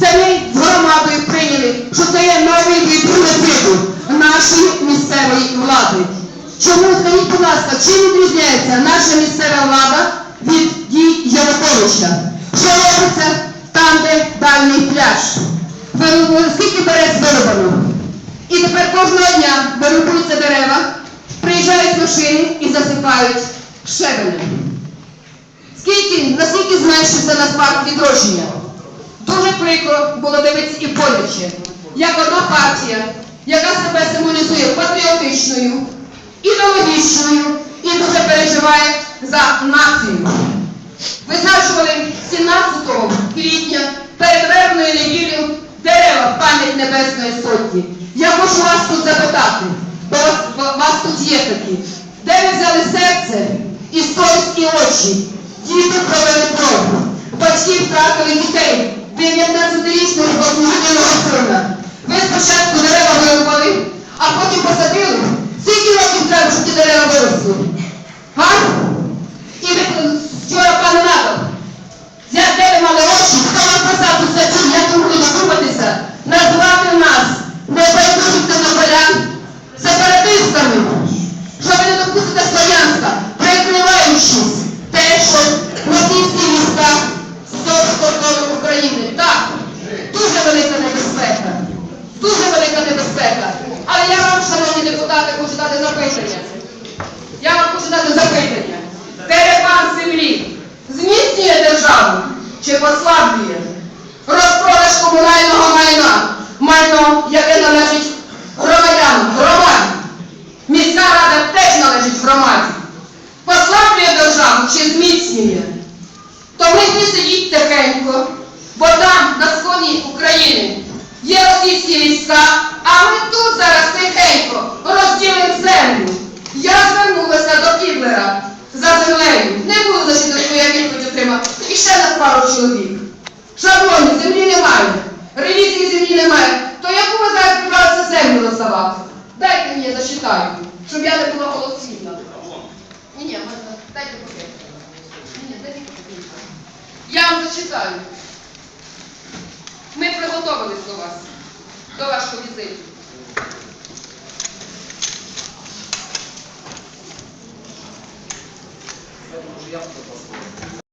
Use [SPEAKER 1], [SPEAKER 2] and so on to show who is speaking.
[SPEAKER 1] Це ми з громадою прийняли, що це є новий геноциду нашої місцевої влади. Чому, скажіть, будь ласка, чим відрізняється наша місцева влада від дій Януковича? Що робиться там, де дальній пляж? Скільки берез вирубано? І тепер кожного дня вирубуються дерева, приїжджають машини і засипають щебенем. Скільки, наскільки зменшився наш парк відродження? Дуже прикро було дивитися і боляче, як одна партія, яка себе символізує патріотичною, ідеологічною і дуже переживає за націю. Визначували 17 квітня перед вербною неділею дерева пам'ять Небесної Сотні. Я хочу вас тут запитати, бо вас, тут є такі. Де ви взяли серце і совість очі? Діти провели кров. Батьки втратили дітей. fatto in passatempo, se chi lo ha comprato запитання. Я вам хочу дати запитання. Перепан землі зміцнює державу чи послаблює? Розпродаж комунального майна, майно, яке належить громадянам, громаді. Міська рада теж належить громаді. Послаблює державу чи зміцнює? То ви не сидіть тихенько, бо там, на сході України, є російські війська, а ми тут зараз тихенько розділимо землю. Я звернулася до Кіблера за землею. Не буду зачитати, що я відповідь отримав. І ще на пару чоловік. Шановні, землі немає. Ревізії землі немає. То яку ви зараз збиралися землю роздавати? Дайте мені, зачитаю, щоб я не була голослівна. Ні, ні, дайте пакет. Я вам зачитаю. Ми приготовились до вас, до вашого візиту.
[SPEAKER 2] Я.